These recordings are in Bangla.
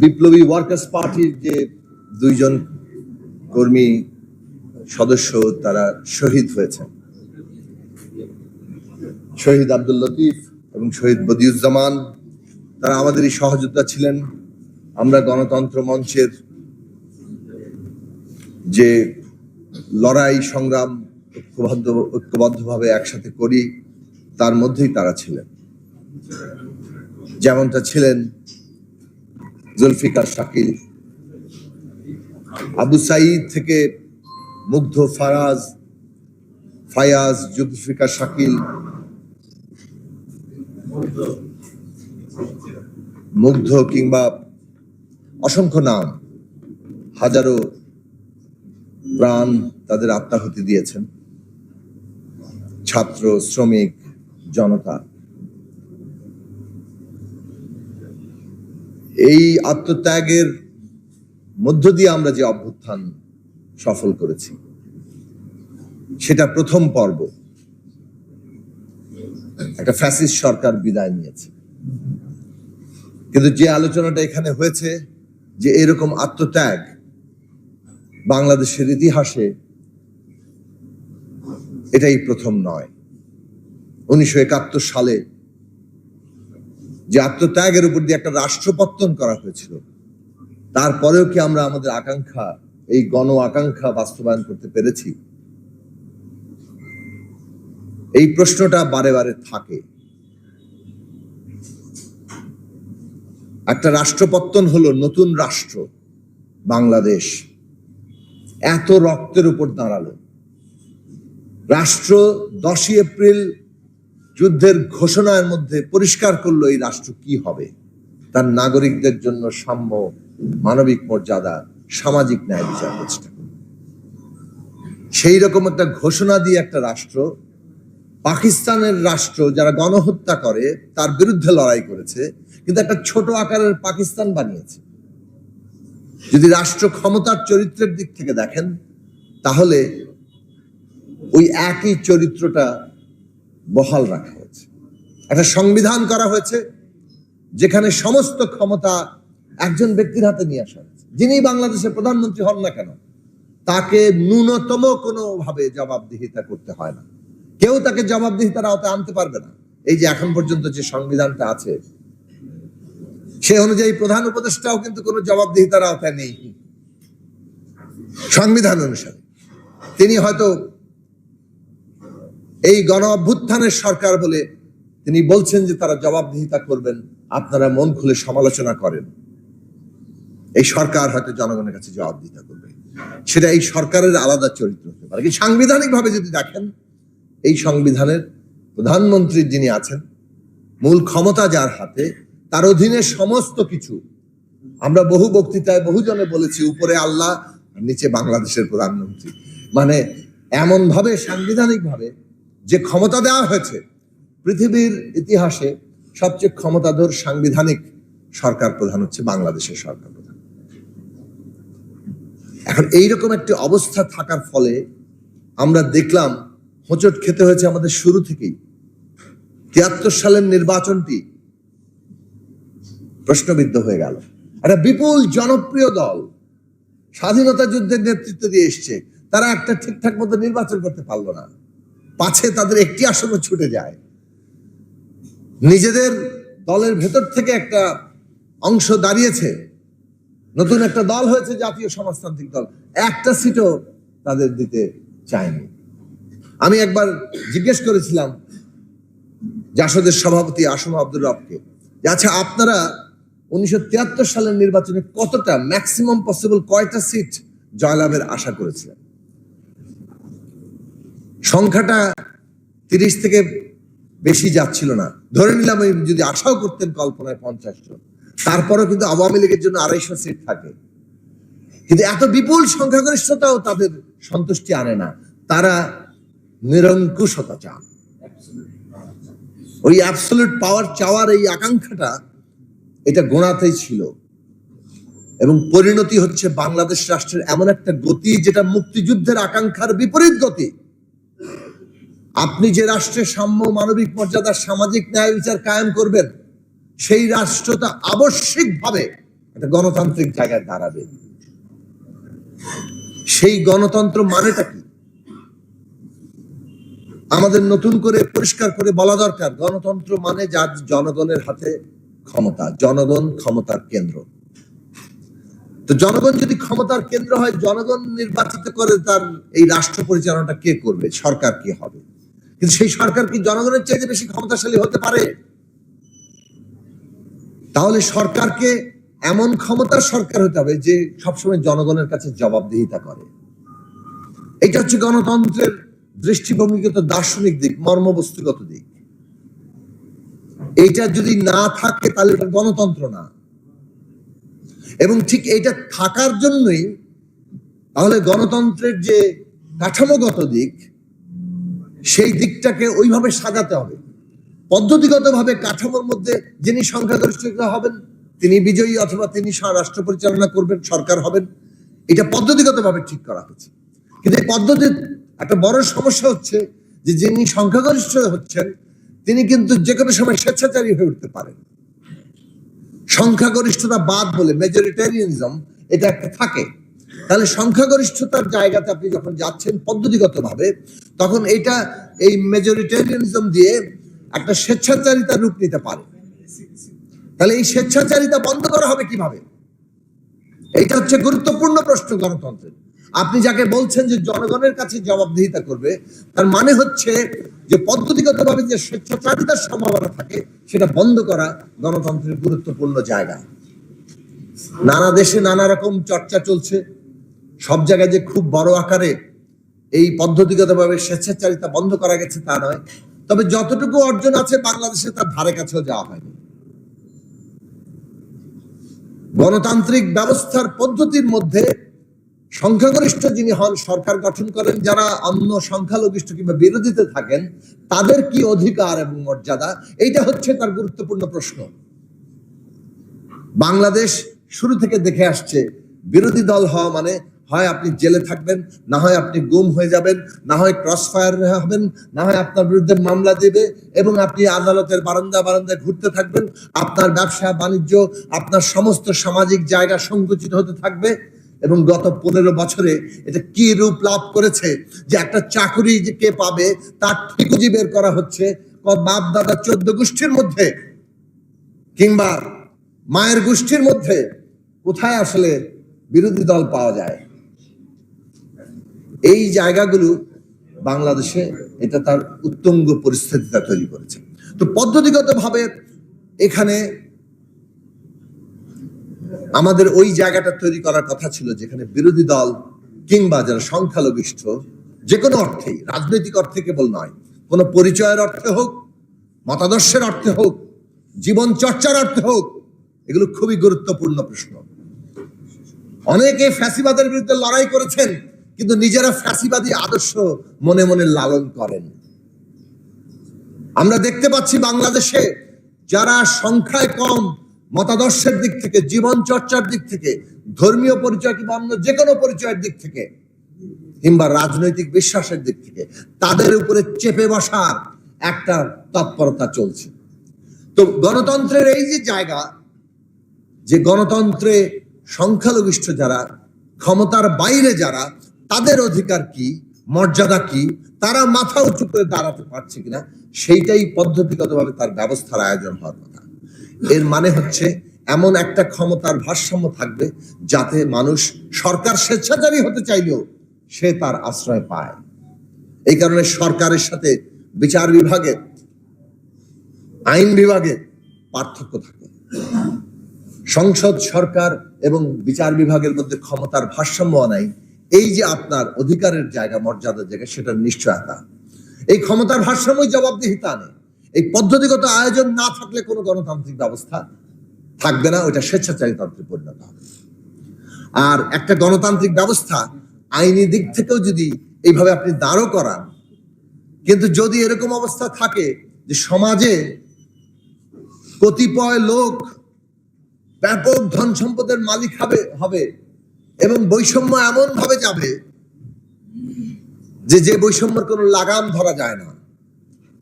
বিপ্লবী ওয়ার্কার্স পার্টির যে দুইজন কর্মী সদস্য, তারা শহীদ হয়েছেন। শহীদ আব্দুল লতিফ এবং শহীদ বদিউজ্জামান, তারা আমাদেরই সহযোদ্ধা ছিলেন। আমরা গণতন্ত্র মঞ্চের যে লড়াই, সংগ্রাম ঐক্যবদ্ধ, ঐক্যবদ্ধভাবে একসাথে করি, তার মধ্যেই তারা ছিলেন। যেমনটা ছিলেন জুলফিকার শাকিল। আবু সাইদ থেকে মুগ্ধ ফারাজ, ফায়াজ, জুলফিকার শাকিল। মুগ্ধ কিংবা অসংখ্য নাম, হাজারো প্রাণ তাদের আত্মাহুতি দিয়েছেন। ছাত্র, শ্রমিক, জনতা। এই আত্মত্যাগের মধ্য দিয়ে আমরা যে অভ্যুত্থান সফল করেছি, সেটা প্রথম পর্ব। একটা ফ্যাসিস্ট সরকার বিদায় নিয়েছে। কিন্তু যে আলোচনাটা এখানে হয়েছে যে এরকম আত্মত্যাগ বাংলাদেশের ইতিহাসে, এটাই প্রথম নয়। উনিশশো সালে যে আত্মত্যাগের উপর দিয়ে একটা রাষ্ট্রপত্তন করা হয়েছিল। তারপরেও কি আমরা আমাদের আকাঙ্ক্ষা, এই গণ আকাঙ্ক্ষা বাস্তবায়ন করতে পেরেছি? এই প্রশ্নটা বারে বারে থাকে। একটা রাষ্ট্রপত্তন হলো নতুন রাষ্ট্র, বাংলাদেশ। এত রক্তের উপর দাঁড়াল। রাষ্ট্র দশই এপ্রিল যুদ্ধের ঘোষণার মধ্যে পরিষ্কার করল এই রাষ্ট্র কি হবে। তার নাগরিকদের জন্য সাম্য মানবিক মর্যাদা, সামাজিক ন্যায় বিচার প্রতিষ্ঠা সেই রকম একটা ঘোষণা দিয়ে একটা রাষ্ট্র, পাকিস্তানের রাষ্ট্র যারা গণহত্যা করে, তার বিরুদ্ধে লড়াই করেছে, কিন্তু একটা ছোট আকারের পাকিস্তান বানিয়েছে। যদি রাষ্ট্র ক্ষমতার চরিত্রের দিক থেকে দেখেন, তাহলে ওই একই চরিত্রটা বহাল রাখা হয়েছে। একটা সংবিধান করা হয়েছে যেখানে সমস্ত ক্ষমতা একজন ব্যক্তির হাতে নিয়ে আসা হয়েছে। যিনি বাংলাদেশের প্রধানমন্ত্রী হন না কেন, তাকে ন্যূনতম কোনোভাবে জবাবদিহিতা করতে হয় না। কেউ তাকে জবাবদিহিতার আওতায় আনতে পারবে না। এই যে এখন পর্যন্ত যে সংবিধানটা আছে, সে অনুযায়ী প্রধান উপদেষ্টাও কিন্তু কোনো জবাবদিহিতার আওতায় নেই। সংবিধান অনুসারে। তিনি হয়তো এই গণ অভ্যুত্থানের সরকার বলে তিনি বলছেন যে তারা জবাবদিহিতা করবেন, আপনারা মন খুলে সমালোচনা করেন। এই সরকার হয়তো জনগণের কাছে জবাবদিহিতা করবে। সেটা এই সরকারের আলাদা চরিত্র হতে পারে। সাংবিধানিক ভাবে যদি দেখেন, এই সংবিধানের প্রধানমন্ত্রী যিনি আছেন, মূল ক্ষমতা যার হাতে, তার অধীনে সমস্ত কিছু। আমরা বহু বক্তৃতায় বহুজনে বলেছি, উপরে আল্লাহ নিচে বাংলাদেশের প্রধানমন্ত্রী। মানে এমন ভাবে সাংবিধানিক ভাবে যে ক্ষমতা দেওয়া হয়েছে, পৃথিবীর ইতিহাসে সবচেয়ে ক্ষমতাধর সাংবিধানিক সরকার প্রধান হচ্ছে বাংলাদেশের সরকার প্রধান। এখন এইরকম একটি অবস্থা থাকার ফলে আমরা দেখলাম, হোঁচট খেতে হয়েছে আমাদের শুরু থেকেই। তিয়াত্তর সালের নির্বাচনটি প্রশ্নবিদ্ধ হয়ে গেল। একটা বিপুল জনপ্রিয় দল স্বাধীনতা যুদ্ধের নেতৃত্ব দিয়ে এসছে। তারা একটা ঠিকঠাক মতো নির্বাচন করতে পারল না। পাছে তাদের একটি আসনও ছুটে যায়। নিজেদের দলের ভেতর থেকে একটা অংশ দাঁড়িয়েছে। নতুন একটা দল হয়েছে জাতীয় সমাজতান্ত্রিক দল। একটা সিটও তাদের দিতে চায়নি। আমি একবার জিজ্ঞেস করেছিলাম জাসদের সভাপতি আসম আব্দুর রবকে যে আচ্ছা আপনারা উনিশশো তিয়াত্তর সালের নির্বাচনে কতটা ম্যাক্সিমাম পসিবল কয়টা সিট জয়লাভের আশা করেছিলেন? সংখ্যাটা তিরিশ থেকে বেশি যাচ্ছিল না। ধরে নিলাম যদি আশাও করতেন কল্পনায় পঞ্চাশ জন। তারপরেও কিন্তু আওয়ামী লীগের জন্য আড়াইশো সিট থাকে। কিন্তু এত বিপুল সংখ্যাগরিষ্ঠতাও তাদের সন্তুষ্টি আনে না। তারা নিরঙ্কুশতা চান। ওই অ্যাবসলিউট পাওয়ার চাওয়ার এই আকাঙ্ক্ষাটা এটা গোনাতেই ছিল। এবং পরিণতি হচ্ছে বাংলাদেশ রাষ্ট্রের এমন একটা গতি যেটা মুক্তিযুদ্ধের আকাঙ্ক্ষার বিপরীত গতি। আপনি যে রাষ্ট্রে সাম্য মানবিক মর্যাদা সামাজিক ন্যায় বিচার কায়েম করবেন, সেই রাষ্ট্রটা আবশ্যিকভাবে একটা গণতান্ত্রিক জায়গায় দাঁড়াবে। সেই গণতন্ত্র মানেটা কি? আমাদের নতুন করে পরিষ্কার করে বলা দরকার, গণতন্ত্র মানে যার জনগণের হাতে ক্ষমতা, জনগণ ক্ষমতার কেন্দ্র। তো জনগণ যদি ক্ষমতার কেন্দ্র হয়, জনগণ নির্বাচিত করে তার এই রাষ্ট্র পরিচালনাটা কে করবে? সরকার কি হবে? কিন্তু সেই সরকার কি জনগণের চাইতে বেশি ক্ষমতাশালী হতে পারে? তাহলে সরকারকে এমন ক্ষমতার সরকার হতে হবে যে সবসময় জনগণের কাছে জবাবদিহিতা করে। এটা হচ্ছে গণতন্ত্রের দৃষ্টিভঙ্গিগত দার্শনিক দিক, মর্মবস্তুগত দিক। এইটা যদি না থাকে, তাহলে এটা গণতন্ত্র না। এবং ঠিক এটা থাকার জন্যই তাহলে গণতন্ত্রের যে কাঠামোগত দিক সেই দিকটাকে ওইভাবে সাজাতে হবে। পদ্ধতিগতভাবে কাঠামোর মধ্যে যিনি সংখ্যাগরিষ্ঠ হবেন, তিনি বিজয়ী অথবা তিনি রাষ্ট্র পরিচালনা করবেন, সরকার হবেন, এটা পদ্ধতিগতভাবে ঠিক করা হয়েছে। কিন্তু এই পদ্ধতির একটা বড় সমস্যা হচ্ছে যে যিনি সংখ্যাগরিষ্ঠ হচ্ছেন, তিনি কিন্তু যে কোনো সময় স্বেচ্ছাচারী হয়ে উঠতে পারেন। সংখ্যাগরিষ্ঠতা বাদ বলে মেজরিটেরিয়ানিজম এটা একটা থাকে। তাহলে সংখ্যাগরিষ্ঠতার জায়গাতে আপনি যখন যাচ্ছেন পদ্ধতিগতভাবে, তখন এটা এই মেজরিটেরিয়ানিজম দিয়ে একটা স্বেচ্ছাচারিতা রূপ নিতে পারে। তাহলে এই স্বেচ্ছাচারিতা বন্ধ করা হবে কীভাবে? এইটা হচ্ছে গুরুত্বপূর্ণ প্রশ্ন গণতন্ত্রের। আপনি যাকে বলছেন যে জনগণের কাছে জবাবদিহিতা করবে, তার মানে হচ্ছে যে পদ্ধতিগতভাবে যে স্বেচ্ছাচারিতার সম্ভাবনা থাকে, সেটা বন্ধ করা গণতন্ত্রের গুরুত্বপূর্ণ জায়গা। নানা দেশে নানা রকম চর্চা চলছে। সব জায়গায় যে খুব বড় আকারে এই পদ্ধতিগতভাবে স্বেচ্ছাচারিতা বন্ধ করা গেছে তা নয়। তবে যতটুকু অর্জন আছে বাংলাদেশে তার ধারে কাছেও যাওয়া হয়নি। গণতান্ত্রিক ব্যবস্থার পদ্ধতির মধ্যে সংখ্যাগরিষ্ঠ যিনি হন, সরকার গঠন করেন, যারা অন্য সংখ্যালঘিষ্ঠ কিংবা বিরোধীতে থাকেন, তাদের কি অধিকার এবং মর্যাদা? এইটা হচ্ছে তার গুরুত্বপূর্ণ প্রশ্ন। বাংলাদেশ শুরু থেকে দেখে আসছে, বিরোধী দল হওয়া মানে হয় আপনি জেলে থাকবেন, না হয় আপনি গুম হয়ে যাবেন, না হয় ক্রস ফায়ার হবেন, না হয় আপনার বিরুদ্ধে মামলা দেবে এবং আপনি আদালতের বারান্দা বারান্দায় ঘুরতে থাকবেন, আপনার ব্যবসা, বাণিজ্য, আপনার সমস্ত সামাজিক জায়গা সংকুচিত হতে থাকবে এবং গত পনেরো বছরে এটা কি রূপ লাভ করেছে যে একটা চাকরি যে কে পাবে, তার ঠিকুজি বের করা হচ্ছে বাপ, দাদা চোদ্দ গোষ্ঠীর মধ্যে কিংবা মায়ের গোষ্ঠীর মধ্যে, কোথায় আসলে বিরোধী দল পাওয়া যায়? এই জায়গাগুলো বাংলাদেশে এটা তার উত্তঙ্গ পরিস্থিতিটা তৈরি করেছে। তো পদ্ধতিগতভাবে এখানে আমাদের ওই জায়গাটা তৈরি করার কথা ছিল যেখানে বিরোধী দল কিংবা যারা সংখ্যালঘিষ্ঠ যে কোনো অর্থেই, রাজনৈতিক অর্থে কেবল নয়, কোনো পরিচয়ের অর্থে হোক, মতাদর্শের অর্থে হোক, জীবন চর্চার অর্থে হোক, এগুলো খুবই গুরুত্বপূর্ণ প্রশ্ন। অনেকে ফ্যাসিবাদের বিরুদ্ধে লড়াই করেছেন কিন্তু নিজেরা ফ্যাসিবাদী আদর্শ মনে মনে লালন করেন। আমরা দেখতে পাচ্ছি বাংলাদেশে যারা সংখ্যায় কম, মতাদর্শের দিক থেকে, জীবন চর্চার দিক থেকে, ধর্মীয় পরিচয় কিংবা অন্য যে কোনো পরিচয়ের দিক থেকে, কিংবা রাজনৈতিক বিশ্বাসের দিক থেকে, তাদের উপরে চেপে বসার একটা তৎপরতা চলছে। তো গণতন্ত্রের এই যে জায়গা, যে গণতন্ত্রে সংখ্যালঘিষ্ঠ যারা, ক্ষমতার বাইরে যারা তাদের অধিকার কি? মর্যাদা কি? তারা মাথা উঁচু করে দাঁড়াতে পারছে কিনা? সেইটাই পদ্ধতিগতভাবে তার ব্যবস্থার আয়োজন হওয়ার কথা। এর মানে হচ্ছে এমন একটা ক্ষমতার ভারসাম্য থাকবে যাতে মানুষ সরকার স্বেচ্ছাচারী হতে চাইলেও সে তার আশ্রয় পায়। এই কারণে সরকারের সাথে বিচার বিভাগে, আইন বিভাগে পার্থক্য থাকে। সংসদ, সরকার এবং বিচার বিভাগের মধ্যে ক্ষমতার ভারসাম্য নাই। এই যে আপনার অধিকারের জায়গা, মর্যাদার জায়গা সেটার নিশ্চয়তা। এই ক্ষমতার ভারসাম্যই জবাবদিহিতা নেই। এই পদ্ধতিগত আয়োজন না থাকলে কোনো গণতান্ত্রিক ব্যবস্থা থাকবে না, ওইটা স্বেচ্ছাচারীতন্ত্রে পরিণত হবে। আর একটা গণতান্ত্রিক ব্যবস্থা আইনি দিক থেকেও যদি এইভাবে আপনি দাঁড়ও করান, কিন্তু যদি এরকম অবস্থা থাকে যে সমাজে কতিপয় লোক ব্যাপক ধন সম্পদের মালিক হবে হবে এবং বৈষম্য এমন ভাবে যাবে যে যে বৈষম্যের কোনো লাগাম ধরা যায় না।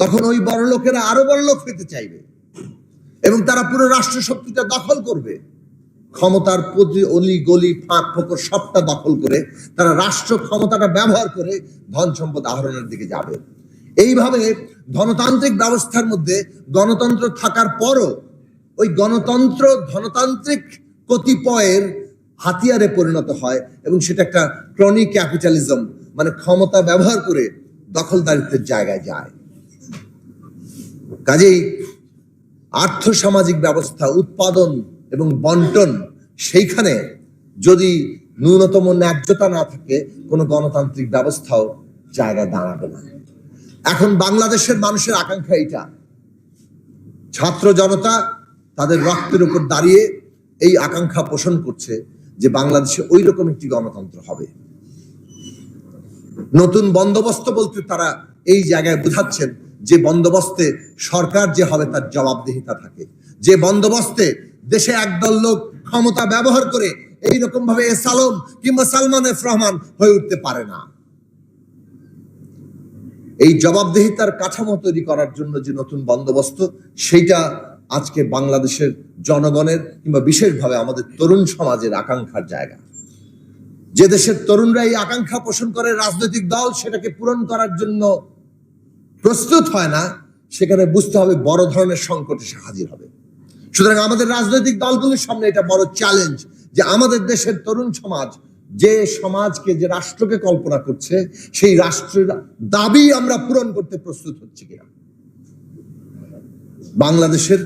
তখন ওই বড় লোকেরা আরও বড় লোক হইতে চাইবে এবং তারা পুরো রাষ্ট্র শক্তিটা দখল করবে। ক্ষমতার প্রতি অলি গলি ফাঁক ফোকর সবটা দখল করে তারা রাষ্ট্র ক্ষমতাটা ব্যবহার করে ধন সম্পদ আহরণের দিকে যাবে। এইভাবে ধনতান্ত্রিক ব্যবস্থার মধ্যে গণতন্ত্র থাকার পরও ওই গণতন্ত্র ধনতান্ত্রিক কতিপয়ের হাতিয়ারে পরিণত হয় এবং সেটা একটা ক্রনিক ক্যাপিটালিজম মানে ক্ষমতা ব্যবহার করে দখলদারিত্বের জায়গায় যায়। কাজেই আর্থ সামাজিক ব্যবস্থা, উৎপাদন এবং বন্টন সেইখানে যদি ন্যূনতম ন্যায্যতা না থাকে, কোনো গণতান্ত্রিক ব্যবস্থাও জায়গা দাঁড়াবে না। এখন বাংলাদেশের মানুষের আকাঙ্ক্ষা এটা ছাত্র জনতা তাদের রক্তের উপর দাঁড়িয়ে এই আকাঙ্ক্ষা পোষণ করছে। যে বাংলাদেশে ওই রকম একটি গণতন্ত্র হবে। নতুন বন্দোবস্ত বলতে তারা এই জায়গায় বোঝাচ্ছেন যে বন্দোবস্তে সরকার যে হবে তার জবাবদিহিতা থাকে। যে বন্দোবস্তে দেশে একদল লোক ক্ষমতা ব্যবহার করে এই রকম ভাবে এস আলম কিংবা সালমান এফ রহমান হয়ে উঠতে পারে না। এই জবাবদিহিতার কাঠামো তৈরি করার জন্য যে নতুন বন্দোবস্ত, সেইটা আজকে বাংলাদেশের জনগণের কিংবা বিশেষভাবে আমাদের তরুণ সমাজের আকাঙ্ক্ষার জায়গা। যে দেশের তরুণরা এই আকাঙ্ক্ষা পোষণ করে রাজনৈতিক দল সেটাকে পূরণ করার জন্য প্রস্তুত হয় না, সেখানে বুঝতে হবে বড় ধরনের সংকট এসে হাজির হবে। সুতরাং আমাদের রাজনৈতিক দলগুলির সামনে এটা বড় চ্যালেঞ্জ যে আমাদের দেশের তরুণ সমাজ যে সমাজকে, যে রাষ্ট্রকে কল্পনা করছে, সেই রাষ্ট্রের দাবি আমরা পূরণ করতে প্রস্তুত হচ্ছে কিনা। বাংলাদেশের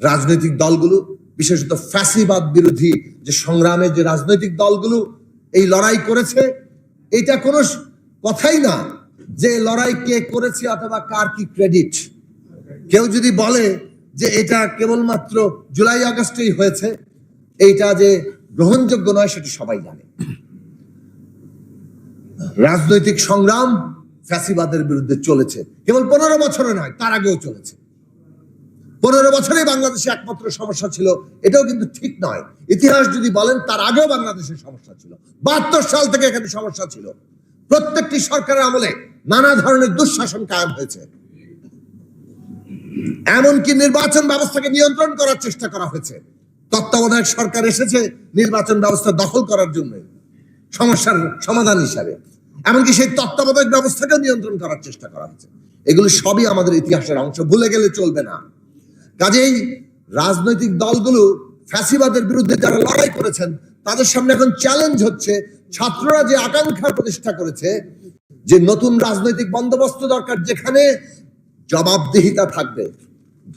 রাজনৈতিক দলগুলো, বিশেষত ফ্যাসিবাদ বিরোধী যে সংগ্রামে যে রাজনৈতিক দলগুলো, এই লড়াই করেছে। এটা কোনো কথাই না যে লড়াই কে করেছে অথবা কার কি ক্রেডিট। কেউ যদি বলে যে এটা কেবলমাত্র জুলাই, আগস্টেই হয়েছে, এইটা যে গ্রহণযোগ্য নয়, সেটা সবাই জানে। রাজনৈতিক সংগ্রাম ফ্যাসিবাদের বিরুদ্ধে চলেছে। কেবল পনেরো বছরে নয়, তার আগেও চলেছে। পনেরো বছরে বাংলাদেশে একমাত্র সমস্যা ছিল, এটাও কিন্তু ঠিক নয়। ইতিহাস যদি বলেন, তার আগেও বাংলাদেশের সমস্যা ছিল। বাহাত্তর সাল থেকে এখানে সমস্যা ছিল। প্রত্যেকটি সরকারের আমলে নানা ধরনের দুঃশাসন কায়েম হয়েছে। এমনকি নির্বাচন ব্যবস্থাকে নিয়ন্ত্রণ করার চেষ্টা করা হয়েছে। তত্ত্বাবধায়ক সরকার এসেছে নির্বাচন ব্যবস্থা দখল করার জন্য, সমস্যার সমাধান হিসাবে। এমনকি সেই তত্ত্বাবধায়ক ব্যবস্থাকে নিয়ন্ত্রণ করার চেষ্টা করা হয়েছে। এগুলো সবই আমাদের ইতিহাসের অংশ, ভুলে গেলে চলবে না। কাজেই রাজনৈতিক দলগুলো ফ্যাসিবাদের বিরুদ্ধে যারা লড়াই করেছেন, তাদের সামনে এখন চ্যালেঞ্জ হচ্ছে। ছাত্ররা যে আকাঙ্ক্ষা প্রতিষ্ঠা করেছে, যে নতুন রাজনৈতিক বন্দোবস্ত দরকার, যেখানে জবাবদিহিতা থাকবে,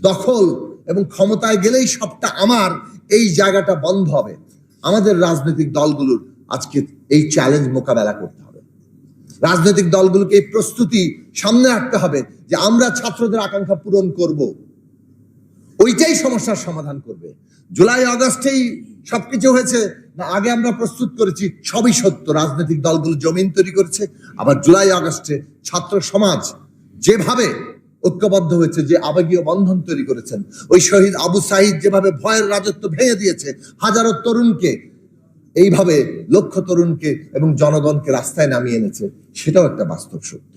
দখল এবং ক্ষমতায় গেলেই সবটা আমার, এই জায়গাটা বন্ধ হবে। আমাদের রাজনৈতিক দলগুলোর আজকে এই চ্যালেঞ্জ মোকাবেলা করতে হবে। রাজনৈতিক দলগুলোকে এই প্রস্তুতি সামনে রাখতে হবে যে আমরা ছাত্রদের আকাঙ্ক্ষা পূরণ করব। ওইটাই সমস্যার সমাধান করবে। জুলাই, আগস্টেই সবকিছু হয়েছে। না, আগে আমরা প্রস্তুত করেছি, সবই সত্য। রাজনৈতিক দলগুলো জমিন তৈরি করেছে। আবার জুলাই, আগস্টে ছাত্র সমাজ যেভাবে ঐক্যবদ্ধ হয়েছে, যে আবেগীয় বন্ধন তৈরি করেছেন, ওই শহীদ আবু সাহিদ যেভাবে ভয়ের রাজত্ব ভেঙে দিয়েছে, হাজারো তরুণকে এইভাবে, লক্ষ তরুণকে এবং জনগণকে রাস্তায় নামিয়ে এনেছে, সেটাও একটা বাস্তব সত্য।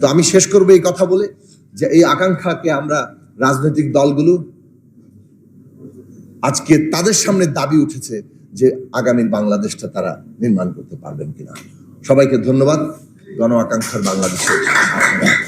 তো আমি শেষ করব এই কথা বলে যে এই আকাঙ্ক্ষাকে আমরা রাজনৈতিক দলগুলো আজকে তাদের সামনে দাবি উঠেছে যে আগামীর বাংলাদেশটা তারা নির্মাণ করতে পারবেন কিনা। সবাইকে ধন্যবাদ। গণ আকাঙ্ক্ষার বাংলাদেশে। আপনারা